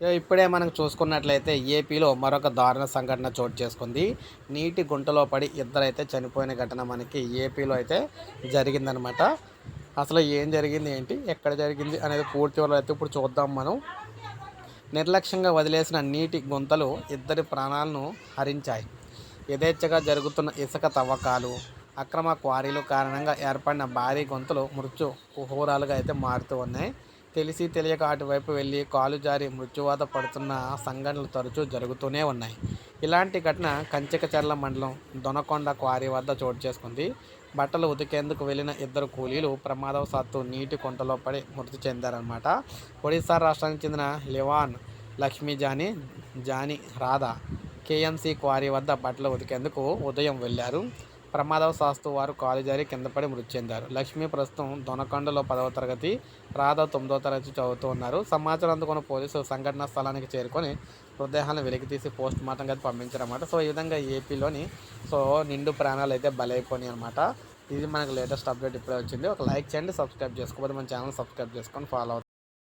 ఇప్పుడే మనం చూసుకున్నట్లయితే ఏపీలో మరొక దారుణ సంఘటన చోటు చేసుకుంది. నీటి గుంటలో పడి ఇద్దరైతే చనిపోయిన ఘటన మనకి ఏపీలో అయితే జరిగిందనమాట. అసలు ఏం జరిగింది ఏంటి ఎక్కడ జరిగింది అనేది పూర్తి వివరాలు అయితే ఇప్పుడు చూద్దాం మనం. నిర్లక్ష్యంగా వదిలేసిన నీటి గుంతలు ఇద్దరి ప్రాణాలను హరించాయి. యథేచ్ఛగా జరుగుతున్న ఇసుక తవ్వకాలు అక్రమ క్వారీలు కారణంగా ఏర్పడిన భారీ గుంతలు మృత్యు కుహూరాలుగా అయితే మారుతూ ఉన్నాయి. తెలిసి తెలియక అటువైపు వెళ్ళి కాలు జారి మృత్యువాత పడుతున్న సంఘటనలు తరచూ జరుగుతూనే ఉన్నాయి. ఇలాంటి ఘటన కంచికచర్ల మండలం దొనకొండ క్వారీ వద్ద చోటు చేసుకుంది. బట్టలు ఉతికేందుకు వెళ్ళిన ఇద్దరు కూలీలు ప్రమాదవశాత్తు నీటి కొంటలో పడి మృతి చెందారనమాట ఒడిశా రాష్ట్రానికి చెందిన లివాన్ లక్ష్మీ జాని జాని రాధా కేఎంసీ క్వారీ వద్ద బట్టలు ఉతికేందుకు ఉదయం వెళ్ళారు. ప్రమాదవశాస్తు వారు కాలు జారి కింద పడి మృతి చెందారు. లక్ష్మి ప్రస్తుతం దొనకొండలో పదవ తరగతి రాధా తొమ్మిదవ తరగతి చదువుతూ ఉన్నారు. సమాచారం అందుకున్న పోలీసులు సంఘటనా స్థలానికి చేరుకొని మృతదేహాలను వెలికి తీసి పోస్ట్ మార్టం గది పంపించారన్నమాట. సో ఈ విధంగా ఏపీలోని సో నిండు ప్రాణాలు అయితే బలైపోయినాయి అనమాట ఇది మనకు లేటెస్ట్ అప్డేట్ ఇప్పుడే వచ్చింది. ఒక లైక్ చేయండి సబ్స్క్రైబ్ చేసుకోకపోతే మన ఛానల్ సబ్స్క్రైబ్ చేసుకొని ఫాలో అవుతుంది